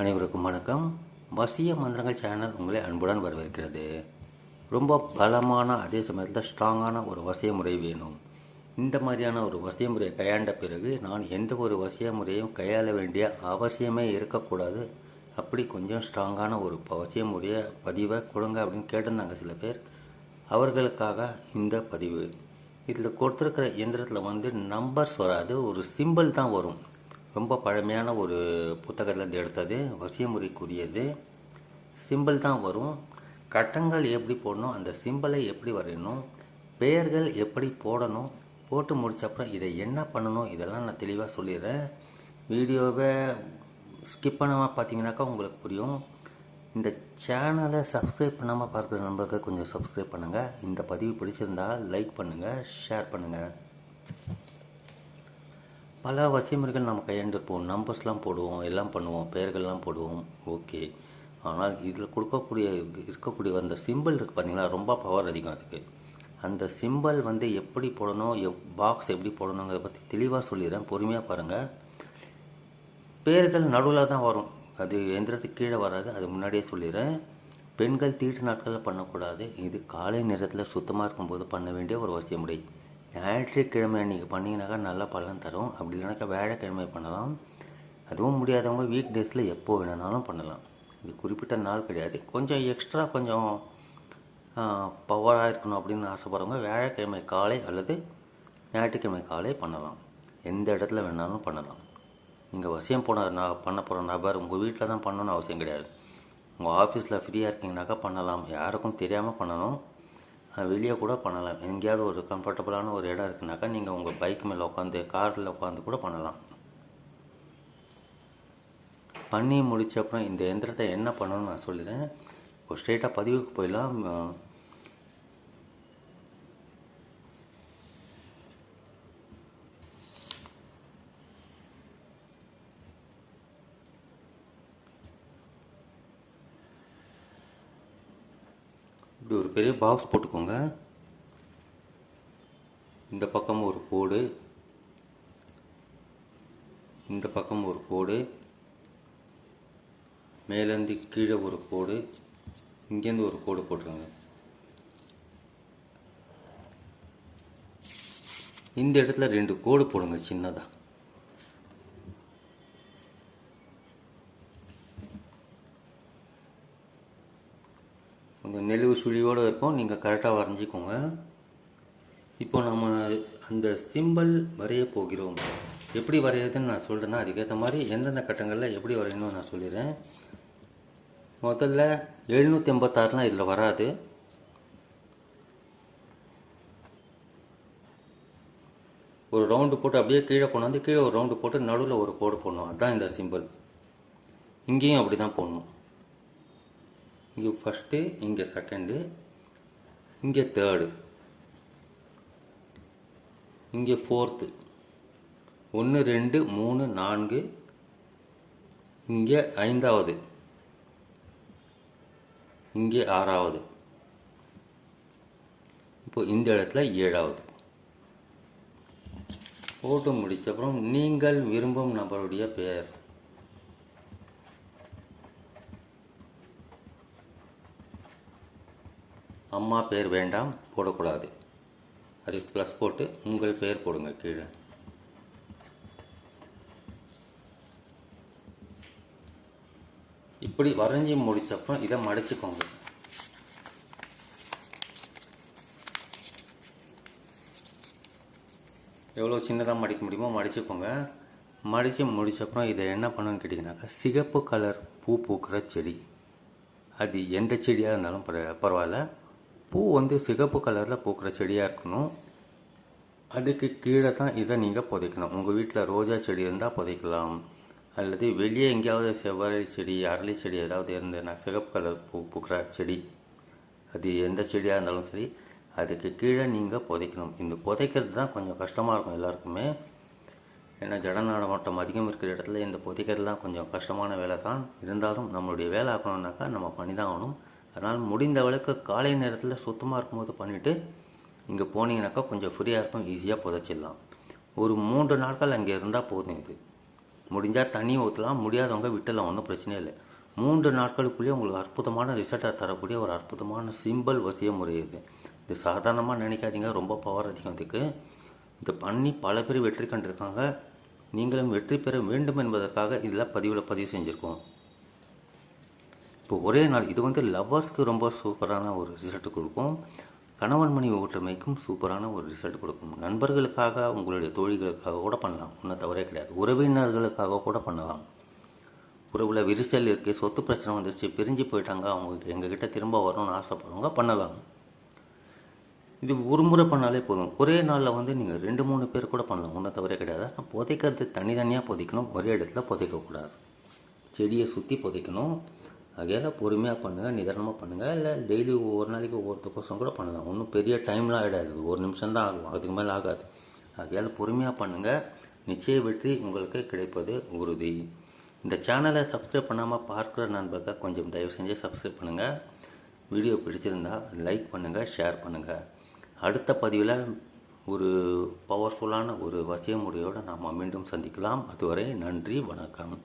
அனைவருக்கும் வணக்கம். வசிய மந்திரங்கள் சேனல் உங்களை அன்புடன் வரவேற்கிறது. ரொம்ப பலமான அதே சமயத்தில் ஸ்ட்ராங்கான ஒரு வசிய முறை வேணும். இந்த மாதிரியான ஒரு வசிய முறையை கையாண்ட பிறகு நான் எந்த ஒரு வசிய முறையும் கையாள வேண்டிய அவசியமே இருக்கக்கூடாது. அப்படி கொஞ்சம் ஸ்ட்ராங்கான ஒரு வசிய முறையை பதிவை கொடுங்க அப்படின்னு கேட்டிருந்தாங்க சில பேர். அவர்களுக்காக இந்த பதிவு. இதில் கொடுத்துருக்கிற இயந்திரத்தில் வந்து நம்பர்ஸ் வராது ஒரு சிம்பிள் தான் வரும். ரொம்ப பழமையான ஒரு புத்தகத்திலேருந்து எடுத்தது வசியமுறைக்குரியது. சிம்பிள் தான் வரும். கட்டங்கள் எப்படி போடணும் அந்த சிம்பிளை எப்படி வரையணும் பெயர்கள் எப்படி போடணும் போட்டு முடித்தப்புறம் இதை என்ன பண்ணணும் இதெல்லாம் நான் தெளிவாக சொல்லிடுறேன். வீடியோவை ஸ்கிப் பண்ணாமல் பார்த்தீங்கன்னாக்கா உங்களுக்கு புரியும். இந்த சேனலை சப்ஸ்கிரைப் பண்ணாமல் பார்க்குற நண்பர்கள் கொஞ்சம் சப்ஸ்கிரைப் பண்ணுங்கள் இந்த பதிவு பிடிச்சிருந்தால் லைக் பண்ணுங்கள் ஷேர் பண்ணுங்கள் பல வசியமுறைகள் நம்ம கையாண்டிருப்போம் நம்பர்ஸ்லாம் போடுவோம் எல்லாம் பண்ணுவோம் பெயர்கள்லாம் போடுவோம் ஓகே ஆனால் இதில் கொடுக்கக்கூடிய இருக்கக்கூடிய அந்த சிம்பிள் இருக்குது பார்த்தீங்களா ரொம்ப பவர் அதிகம் அதுக்கு. அந்த சிம்பிள் வந்து எப்படி போடணும் எப் பாக்ஸ் எப்படி போடணுங்கிறத பற்றி தெளிவாக சொல்லிடுறேன். பொறுமையாக பாருங்கள் பேர்கள் நடுவில் தான் வரும். அது எந்திரத்துக்கு கீழே வராது அது முன்னாடியே சொல்லிடுறேன். பெண்கள் தீட்டு நாட்களில் பண்ணக்கூடாது. இது காலை நேரத்தில் சுத்தமாக இருக்கும்போது பண்ண வேண்டிய ஒரு அவசியம் முறை ஞாயிற்றுக்கிழமை அன்றைக்கி பண்ணிங்கனாக்கா நல்ல பலன் தரும். அப்படி இல்லைனாக்கா வேலைக்கிழமை பண்ணலாம். அதுவும் முடியாதவங்க வீக் டேஸில் எப்போ வேணுனாலும் பண்ணலாம். இது குறிப்பிட்ட நாள் கிடையாது. கொஞ்சம் எக்ஸ்ட்ரா கொஞ்சம் பவராக இருக்கணும் அப்படின்னு ஆசைப்படுறவங்க வியாழக்கிழமை காலை அல்லது ஞாயிற்றுக்கிழமை காலை பண்ணலாம். எந்த இடத்துல வேணாலும் பண்ணலாம். நீங்கள் வசியம் போன நான் பண்ண போகிற நபர் உங்கள் வீட்டில் தான் பண்ணணும்னு அவசியம் கிடையாது. உங்கள் ஆஃபீஸில் ஃப்ரீயாக இருக்கீங்கனாக்கா பண்ணலாம். யாருக்கும் தெரியாமல் பண்ணணும். வெளியே கூட பண்ணலாம். எங்கேயாவது ஒரு கம்ஃபர்டபுளான ஒரு இடம் இருக்குனாக்கா நீங்கள் உங்கள் பைக் மேலே உட்காந்து காரில் உட்காந்து கூட பண்ணலாம். பண்ணி முடித்த அப்புறம் இந்த எந்திரத்தை என்ன பண்ணணும்னு நான் சொல்லிடுறேன். இப்போ ஸ்ட்ரெயிட்டாக பதிவுக்கு போயிடலாம். இப்படி ஒரு பெரிய பாக்ஸ் போட்டுக்கோங்க. இந்த பக்கம் ஒரு கோடு. இந்த பக்கம் ஒரு கோடு. மேலேருந்து கீழே ஒரு கோடு. இங்கேருந்து ஒரு கோடு போட்டுருங்க. இந்த இடத்துல ரெண்டு கோடு போடுங்க சின்னதாக நெளிவு சுழியோடு இருக்கும் நீங்கள் கரெக்டாக வரைஞ்சிக்கோங்க. இப்போ நம்ம அந்த சிம்பல் வரைய போகிறோம். எப்படி வரையிறதுன்னு நான் சொல்கிறேன்னா அதுக்கேற்ற மாதிரி எந்தெந்த கட்டங்களில் எப்படி வரையணும்னு நான் சொல்லிடுறேன். முதல்ல எழுநூற்றி எண்பத்தாறுலாம் இதில் வராது. ஒரு ரவுண்டு போட்டு அப்படியே கீழே கொண்டாந்து கீழே ஒரு ரவுண்டு போட்டு நடுவில் ஒரு கோடு போடணும். அதுதான் இந்த சிம்பிள் இங்கேயும் அப்படி தான் போடணும். இங்கே ஃபஸ்ட்டு இங்கே செகண்டு இங்கே தேர்டு இங்கே ஃபோர்த்து ஒன்று ரெண்டு மூணு நான்கு இங்கே ஐந்தாவது இங்கே ஆறாவது இப்போ இந்த இடத்துல ஏழாவது போட்டு முடிச்ச அப்புறம் நீங்கள் விரும்பும் நபருடைய பெயர். அம்மா பேர் வேண்டாம் போடக்கூடாது. அது ப்ளஸ் போட்டு உங்கள் பெயர் போடுங்க கீழே. இப்படி வரைஞ்சி முடிச்சப்பறம் இதை மடிச்சுக்கோங்க. எவ்வளோ சின்னதாக மடிக்க முடியுமோ மடிச்சுக்கோங்க. மடித்து முடிச்சப்பறம் இதை என்ன பண்ணணும்னு கேட்டிங்கனாக்கா சிகப்பு கலர் பூ பூக்கிற செடி. அது எந்த செடியாக இருந்தாலும் பரவாயில்ல. பூ வந்து சிகப்பு கலரில் பூக்கிற செடியாக இருக்கணும். அதுக்கு கீழே தான் இதை நீங்கள் புதைக்கணும். உங்கள் வீட்டில் ரோஜா செடி இருந்தால் புதைக்கலாம். அல்லது வெளியே எங்கேயாவது செவ்வரளி செடி அரளி செடி ஏதாவது இருந்ததுன்னா சிகப்பு கலர் பூ பூக்கிற செடி. அது எந்த செடியாக இருந்தாலும் சரி அதுக்கு கீழே நீங்கள் புதைக்கணும். இந்த புதைக்கிறது தான் கொஞ்சம் கஷ்டமாக இருக்கும் எல்லாருக்குமே. ஏன்னா ஜடநாட மாவட்டம் அதிகம் இருக்கிற இடத்துல இந்த புதைக்கிறதுலாம் கொஞ்சம் கஷ்டமான வேலை தான் இருந்தாலும் நம்மளுடைய வேலை ஆகணுன்னாக்கா நம்ம பண்ணி தான் ஆகணும். அதனால் முடிந்த அளவுக்கு காலை நேரத்தில் சுத்தமாக இருக்கும்போது பண்ணிவிட்டு இங்கே போனீங்கனாக்கா கொஞ்சம் ஃப்ரீயாக இருக்கும் ஈஸியாக புதைச்சிடலாம். ஒரு மூன்று நாட்கள் அங்கே இருந்தால் போதும் இது. முடிஞ்சால் தண்ணி ஊற்றலாம் முடியாதவங்க விட்டலாம் ஒன்றும் பிரச்சனை இல்லை. மூன்று நாட்களுக்குள்ளேயே உங்களுக்கு அற்புதமான ரிசல்ட்டை தரக்கூடிய ஒரு அற்புதமான சிம்பிள் வசிய முறை இது. இது சாதாரணமாக நினைக்காதீங்க ரொம்ப பவர் அதிகம் இதுக்கு. இது பண்ணி பல பேர் வெற்றி கண்டிருக்காங்க. நீங்களும் வெற்றி பெற வேண்டும் என்பதற்காக இதில் பதிவில் பதிவு செஞ்சுருக்கோம். இப்போ ஒரே நாள் இது வந்து லவ்வர்ஸ்க்கு ரொம்ப சூப்பரான ஒரு ரிசல்ட் கொடுக்கும். கணவன் மணி ஒற்றுமைக்கும் சூப்பரான ஒரு ரிசல்ட் கொடுக்கும். நண்பர்களுக்காக உங்களுடைய தோழிகளுக்காக கூட பண்ணலாம். ஒன்றும் தவறே கிடையாது. உறவினர்களுக்காக கூட பண்ணலாம். உறவில் விரிசல் இருக்குது சொத்து பிரச்சனை வந்துருச்சு பிரிஞ்சு போயிட்டாங்க அவங்க எங்ககிட்ட திரும்ப வரணும்னு ஆசைப்படுறவங்க பண்ணலாம். இது ஒரு முறை பண்ணாலே போதும். ஒரே நாளில் வந்து நீங்கள் ரெண்டு மூணு பேர் கூட பண்ணலாம். ஒன்றும் தவறே கிடையாது. ஆனால் புதைக்கிறது தனித்தனியாக புதைக்கணும். ஒரே இடத்துல புதைக்கக்கூடாது. செடியை சுற்றி புதைக்கணும். ஆகையால் பொறுமையாக பண்ணுங்கள் நிதானமாக பண்ணுங்கள் இல்லை டெய்லி ஒவ்வொரு நாளைக்கு ஒவ்வொருத்தருக்கோசம் கூட பண்ணலாம். ஒன்றும் பெரிய டைம்லாம் ஆகிடாது ஒரு நிமிஷம் தான் ஆகும். அதுக்கு மேலே ஆகாது. ஆகையால் பொறுமையாக பண்ணுங்கள் நிச்சய வெற்றி உங்களுக்கு கிடைப்பது உறுதி. இந்த சேனலை சப்ஸ்கிரைப் பண்ணாமல் பார்க்குற நண்பர்கள் கொஞ்சம் தயவு செஞ்சு சப்ஸ்கிரைப் பண்ணுங்கள் வீடியோ பிடிச்சிருந்தா லைக் பண்ணுங்கள் ஷேர் பண்ணுங்கள் அடுத்த பதிவில் ஒரு பவர்ஃபுல்லான ஒரு வசிய முறையோடு நாம் மீண்டும் சந்திக்கலாம். அதுவரை நன்றி வணக்கம்.